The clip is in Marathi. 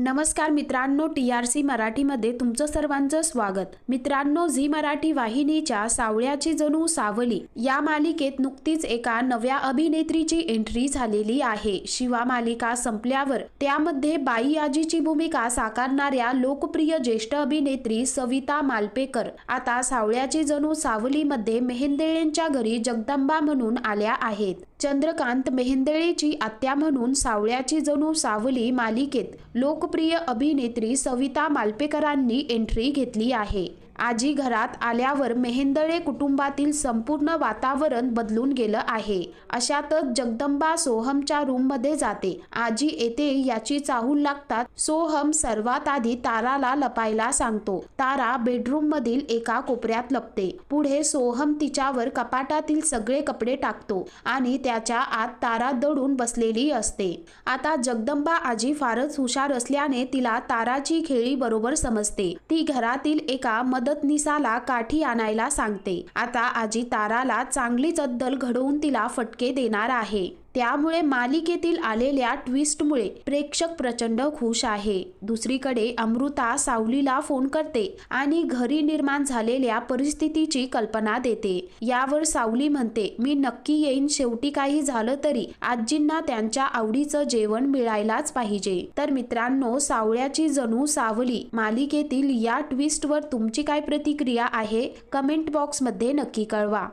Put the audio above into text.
नमस्कार मित्रांनो टी आर सी मराठीमध्ये तुमचं सर्वांचं स्वागत. मित्रांनो झी मराठी वाहिनीच्या सावळ्याची जणू सावली या मालिकेत नुकतीच एका नव्या अभिनेत्रीची एंट्री झालेली आहे. शिवा मालिका संपल्यावर त्यामध्ये बाई आजीची भूमिका साकारणाऱ्या लोकप्रिय ज्येष्ठ अभिनेत्री सविता मालपेकर आता सावळ्याची जणू सावलीमध्ये मेहेंदेळेंच्या घरी जगदंबा म्हणून आल्या आहेत. चंद्रकांत मेहेंदळेची आत्या म्हणून सावळ्याची जणू सावली मालिकेत लोकप्रिय अभिनेत्री सविता मालपेकरांनी एंट्री घेतली आहे. आजी घरात आल्यावर मेहेंदळे कुटुंबातील संपूर्ण वातावरण बदलून गेलं आहे. अशातच जगदंबा सोहमच्या रूममध्ये जाते. आजी येते याची चाहूल लागतात. सोहम सर्वात आधी ताराला लपायला सांगतो. तारा बेडरूम मधील एका कोपऱ्यात लपते. पुढे सोहम तिच्यावर कपाटातील सगळे कपडे टाकतो आणि त्याच्या आत तारा दडून बसलेली असते. आता जगदंबा आजी फारच हुशार असल्याने तिला ताराची खेळी बरोबर समजते. ती घरातील एका मद मदतनीसाला काठी आणायला सांगते. आता आजी ताराला चांगलीच अद्दल घडवून तिला फटके देणार आहे. त्यामुळे मालिकेतील आलेल्या ट्विस्टमुळे प्रेक्षक प्रचंड खुश आहे. दुसरीकडे अमृता सावलीला फोन करते आणि घरी निर्माण झालेल्या परिस्थितीची कल्पना देते. यावर सावली म्हणते मी नक्की येईन शेवटी काही झालं तरी आजींना त्यांच्या आवडीचं जेवण मिळायलाच पाहिजे तर मित्रांनो सावळ्याची जणू सावली मालिकेतील या ट्विस्टवर तुमची काय प्रतिक्रिया आहे? कमेंट बॉक्समध्ये नक्की कळवा.